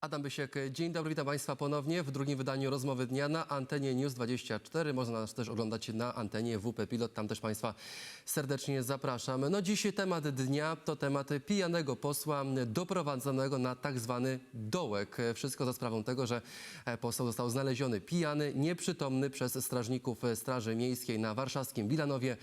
Adam Bysiek, dzień dobry, witam Państwa ponownie w drugim wydaniu Rozmowy Dnia na antenie News 24. Można nas też oglądać na antenie WP Pilot, tam też Państwa serdecznie zapraszam. No dziś temat dnia to temat pijanego posła doprowadzonego na tak zwany dołek. Wszystko za sprawą tego, że poseł został znaleziony pijany, nieprzytomny przez strażników Straży Miejskiej na warszawskim Bilanowie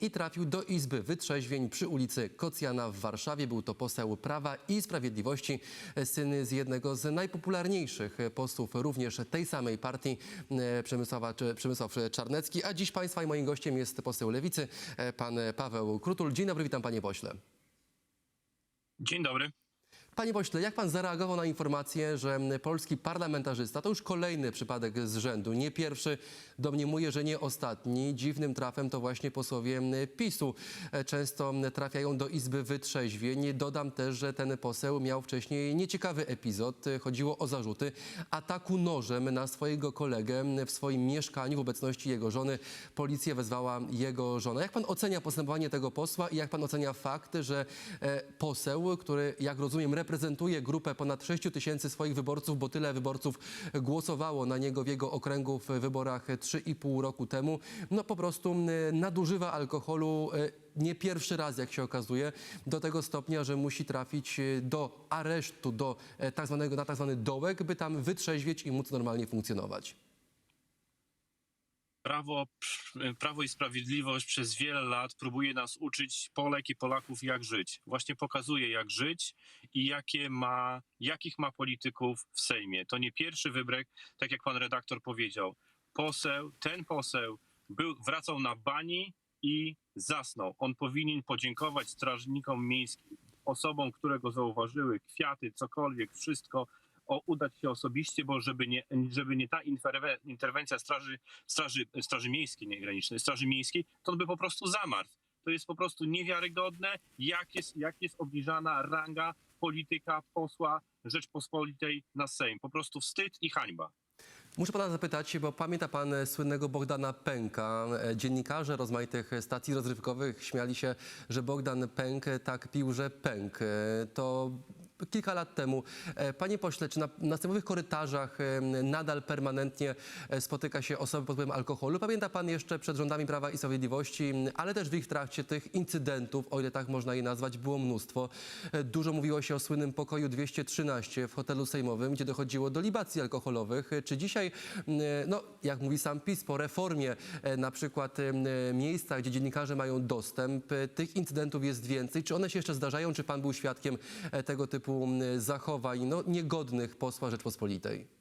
i trafił do Izby Wytrzeźwień przy ulicy Kocjana w Warszawie. Był to poseł Prawa i Sprawiedliwości, syn z jednego z najpopularniejszych posłów również tej samej partii, e, Przemysława, Przemysław Czarnecki. A dziś Państwa i moim gościem jest poseł Lewicy, e, pan Paweł Krutul. Dzień dobry, witam panie pośle. Dzień dobry. Panie pośle, jak pan zareagował na informację, że polski parlamentarzysta, to już kolejny przypadek z rzędu, nie pierwszy, domniemuje, że nie ostatni, dziwnym trafem to właśnie posłowie PiSu e, często trafiają do Izby Wytrzeźwień. Dodam też, że ten poseł miał wcześniej nieciekawy epizod. Chodziło o zarzuty ataku nożem na swojego kolegę w swoim mieszkaniu w obecności jego żony. Policję wezwała jego żona. Jak pan ocenia postępowanie tego posła i jak pan ocenia fakt, że e, poseł, który jak rozumiem reprezentuje grupę ponad 6 tysięcy swoich wyborców, bo tyle wyborców głosowało na niego w jego okręgu w wyborach 3,5 roku temu, no po prostu nadużywa alkoholu e, nie pierwszy raz, jak się okazuje, do tego stopnia, że musi trafić e, do aresztu, do e, tak zwanego, na tak zwany dołek, by tam wytrzeźwieć i móc normalnie funkcjonować. Prawo, Prawo i Sprawiedliwość przez wiele lat próbuje nas uczyć Polek i Polaków, jak żyć. Właśnie pokazuje, jak żyć i jakie ma, jakich ma polityków w Sejmie. To nie pierwszy wybryk, tak jak pan redaktor powiedział. Poseł, ten poseł był, wracał na bani i zasnął. On powinien podziękować strażnikom miejskim, osobom, które go zauważyły, kwiaty, cokolwiek, wszystko, o, udać się osobiście, bo żeby nie, żeby nie ta interwe- interwencja straży, straży, straży Miejskiej, nie granicznej, Straży Miejskiej, to by po prostu zamarł. To jest po prostu niewiarygodne, jak jest, jak jest obniżana ranga polityka, posła Rzeczpospolitej na Sejm. Po prostu wstyd i hańba. Muszę pana zapytać, bo pamięta pan słynnego Bogdana Pęka. Dziennikarze rozmaitych stacji rozrywkowych śmiali się, że Bogdan Pęk tak pił, że pęk. To kilka lat temu. E, Panie pośle, czy na następnych korytarzach e, nadal permanentnie e, spotyka się osoby pod wpływem alkoholu? Pamięta pan jeszcze przed rządami Prawa i Sprawiedliwości, ale też w ich trakcie tych incydentów, o ile tak można je nazwać, było mnóstwo. Dużo mówiło się o słynnym pokoju 213 w hotelu sejmowym, gdzie dochodziło do libacji alkoholowych. Czy dzisiaj, no, jak mówi sam PiS, po reformie na przykład miejsca, gdzie dziennikarze mają dostęp, tych incydentów jest więcej? Czy one się jeszcze zdarzają? Czy pan był świadkiem tego typu m, zachowań no, niegodnych posła Rzeczpospolitej?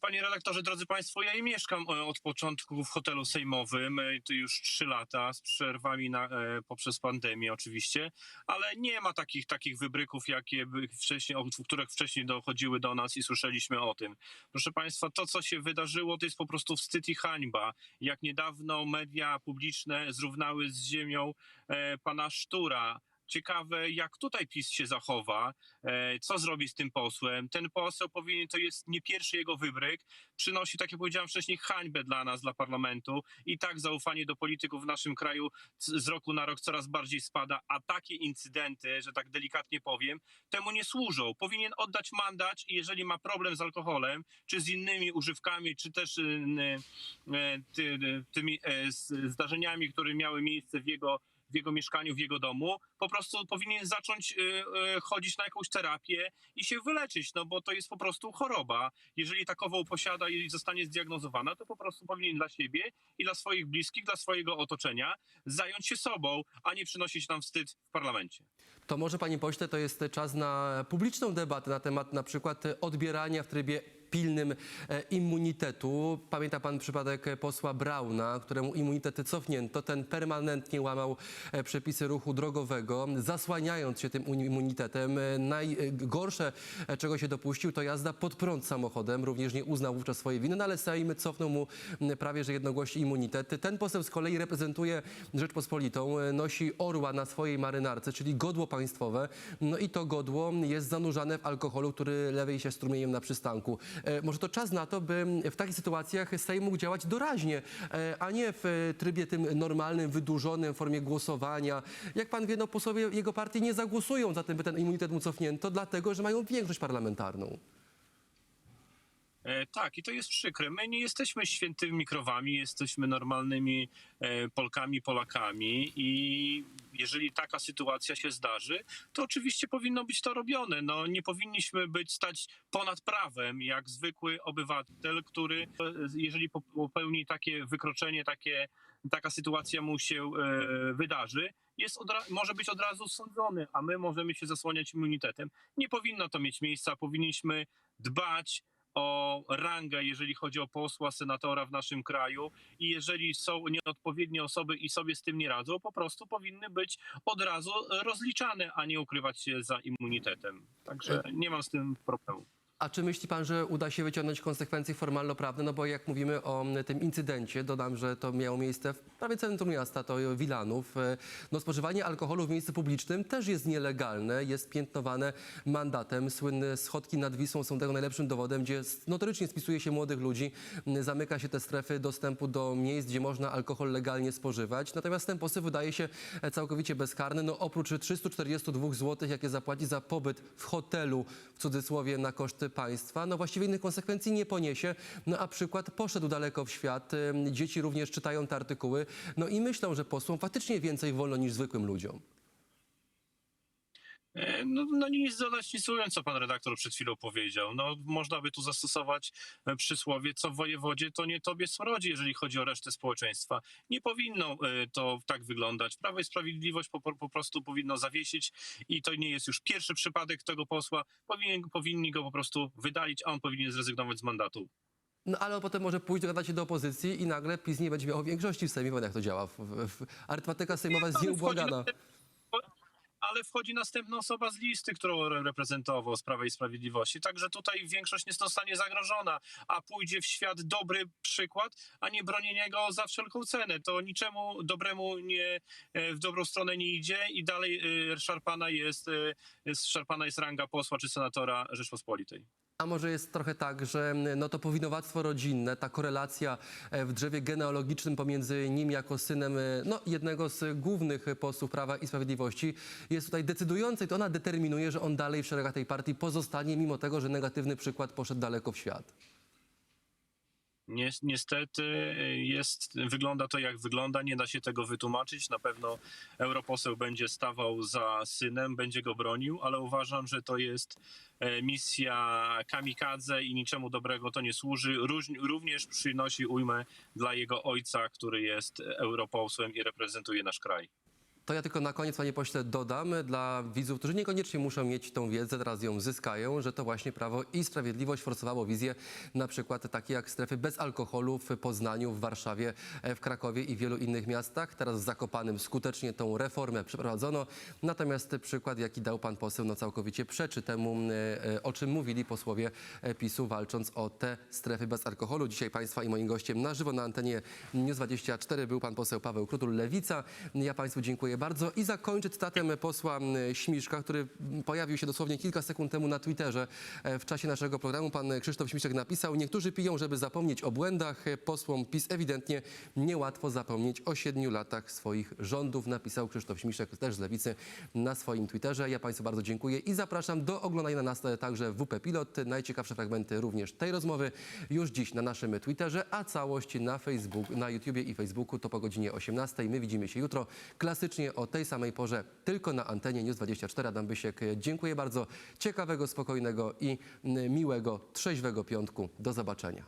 Panie redaktorze, drodzy Państwo, ja nie mieszkam e, od początku w hotelu sejmowym, e, to już trzy lata, z przerwami na, e, poprzez pandemię oczywiście, ale nie ma takich, takich wybryków, jakie wcześniej, o których wcześniej dochodziły do nas i słyszeliśmy o tym. Proszę Państwa, to co się wydarzyło, to jest po prostu wstyd i hańba. Jak niedawno media publiczne zrównały z ziemią e, pana Sztura, Ciekawe, jak tutaj PiS się zachowa, e, co zrobi z tym posłem. Ten poseł powinien, to jest nie pierwszy jego wybryk, przynosi, tak jak powiedziałem wcześniej, hańbę dla nas, dla parlamentu. I tak zaufanie do polityków w naszym kraju z roku na rok coraz bardziej spada, a takie incydenty, że tak delikatnie powiem, temu nie służą. Powinien oddać mandat i jeżeli ma problem z alkoholem, czy z innymi używkami, czy też tymi e, z- zdarzeniami, które miały miejsce w jego w jego mieszkaniu, w jego domu, po prostu powinien zacząć y, y, chodzić na jakąś terapię i się wyleczyć, no bo to jest po prostu choroba. Jeżeli takową posiada i zostanie zdiagnozowana, to po prostu powinien dla siebie i dla swoich bliskich, dla swojego otoczenia zająć się sobą, a nie przynosić nam wstyd w parlamencie. To może, panie pośle, to jest czas na publiczną debatę na temat na przykład odbierania w trybie pilnym e, immunitetu. Pamięta pan przypadek posła Brauna, któremu immunitet cofnięto. Ten permanentnie łamał e, przepisy ruchu drogowego, zasłaniając się tym uni- immunitetem. E, Najgorsze, czego się dopuścił, to jazda pod prąd samochodem. Również nie uznał wówczas swojej winy, no ale Sejm cofnął mu prawie że jednogłośnie immunitet. Ten poseł z kolei reprezentuje Rzeczpospolitą, nosi orła na swojej marynarce, czyli godło państwowe. No i to godło jest zanurzane w alkoholu, który lewej się strumieniem na przystanku. E, może to czas na to, by w takich sytuacjach Sejm mógł działać doraźnie, e, a nie w trybie tym normalnym, wydłużonym, w formie głosowania. Jak pan wie, no posłowie jego partii nie zagłosują za tym, by ten immunitet mu cofnięto, dlatego, że mają większość parlamentarną. E, Tak, i to jest przykre. My nie jesteśmy świętymi krowami, jesteśmy normalnymi e, Polkami, Polakami i jeżeli taka sytuacja się zdarzy, to oczywiście powinno być to robione. No, nie powinniśmy być stać ponad prawem, jak zwykły obywatel, który e, jeżeli popełni takie wykroczenie, takie, taka sytuacja mu się wydarzy, jest może być od razu sądzony, a my możemy się zasłaniać immunitetem. Nie powinno to mieć miejsca, powinniśmy dbać o rangę, jeżeli chodzi o posła, senatora w naszym kraju i jeżeli są nieodpowiednie osoby i sobie z tym nie radzą, po prostu powinny być od razu rozliczane, a nie ukrywać się za immunitetem. Także nie mam z tym problemu. A czy myśli pan, że uda się wyciągnąć konsekwencje formalno-prawne? No bo jak mówimy o tym incydencie, dodam, że to miało miejsce w prawie centrum miasta, to Wilanów. E, No spożywanie alkoholu w miejscu publicznym też jest nielegalne, jest piętnowane mandatem. Słynne schodki nad Wisłą są tego najlepszym dowodem, gdzie notorycznie spisuje się młodych ludzi, zamyka się te strefy dostępu do miejsc, gdzie można alkohol legalnie spożywać. Natomiast ten poseł wydaje się e, całkowicie bezkarny. No oprócz 342 zł, jakie zapłaci za pobyt w hotelu, w cudzysłowie, na koszty państwa, no właściwie innych konsekwencji nie poniesie. No a przykład poszedł daleko w świat. Dzieci również czytają te artykuły, no i myślą, że posłom faktycznie więcej wolno niż zwykłym ludziom. E, No, no nic dodać, nic ująć, co pan redaktor przed chwilą powiedział. No, można by tu zastosować e, przysłowie, co w wojewodzie, to nie tobie smrodzi, jeżeli chodzi o resztę społeczeństwa. Nie powinno e, to tak wyglądać. Prawo i Sprawiedliwość po, po prostu powinno zawiesić i to nie jest już pierwszy przypadek tego posła. Powinien, powinni go po prostu wydalić, a on powinien zrezygnować z mandatu. No ale potem może pójść dogadać się do opozycji i nagle PiS nie będzie miał większości w Sejmie, bo jak to działa? W, w, arytmetyka sejmowa jest nieubłagana. Ale wchodzi następna osoba z listy, którą re- reprezentował z Prawa i Sprawiedliwości. Także tutaj większość nie zostanie zagrożona, a pójdzie w świat dobry przykład, a nie bronienie go za wszelką cenę. To niczemu dobremu nie, e, w dobrą stronę nie idzie i dalej e, szarpana jest, e, szarpana jest ranga posła czy senatora Rzeczpospolitej. A może jest trochę tak, że no to powinowactwo rodzinne, ta korelacja e, w drzewie genealogicznym pomiędzy nim jako synem e, no, jednego z głównych posłów Prawa i Sprawiedliwości jest tutaj decydująca i to ona determinuje, że on dalej w szeregach tej partii pozostanie, mimo tego, że negatywny przykład poszedł daleko w świat. Ni- Niestety jest, wygląda to jak wygląda, nie da się tego wytłumaczyć. Na pewno europoseł będzie stawał za synem, będzie go bronił, ale uważam, że to jest e, misja kamikadze i niczemu dobrego to nie służy. Również przynosi ujmę dla jego ojca, który jest europosłem i reprezentuje nasz kraj. To ja tylko na koniec, panie pośle, dodam dla widzów, którzy niekoniecznie muszą mieć tą wiedzę, teraz ją zyskają, że to właśnie Prawo i Sprawiedliwość forsowało wizję na przykład takie jak strefy bez alkoholu w Poznaniu, w Warszawie, e, w Krakowie i wielu innych miastach. Teraz w Zakopanem skutecznie tą reformę przeprowadzono. Natomiast przykład, jaki dał pan poseł, no całkowicie przeczy temu, e, e, o czym mówili posłowie PiSu, walcząc o te strefy bez alkoholu. Dzisiaj państwa i moim gościem na żywo na antenie News 24 był pan poseł Paweł Krutul, Lewica. Ja państwu dziękuję bardzo i zakończę cytatem posła Śmiszka, który pojawił się dosłownie kilka sekund temu na Twitterze e, w czasie naszego programu. Pan Krzysztof Śmiszek napisał, niektórzy piją, żeby zapomnieć o błędach. E, Posłom PiS ewidentnie niełatwo zapomnieć o siedmiu latach swoich rządów, napisał Krzysztof Śmiszek też z Lewicy na swoim Twitterze. Ja państwu bardzo dziękuję i zapraszam do oglądania nas e, także WP Pilot. Najciekawsze fragmenty również tej rozmowy już dziś na naszym Twitterze, a całość na Facebook, na YouTubie i Facebooku to po godzinie 18. My widzimy się jutro klasycznie o tej samej porze, tylko na antenie News 24. Adam Bysiek, dziękuję bardzo. Ciekawego, spokojnego i mm, miłego, trzeźwego piątku. Do zobaczenia.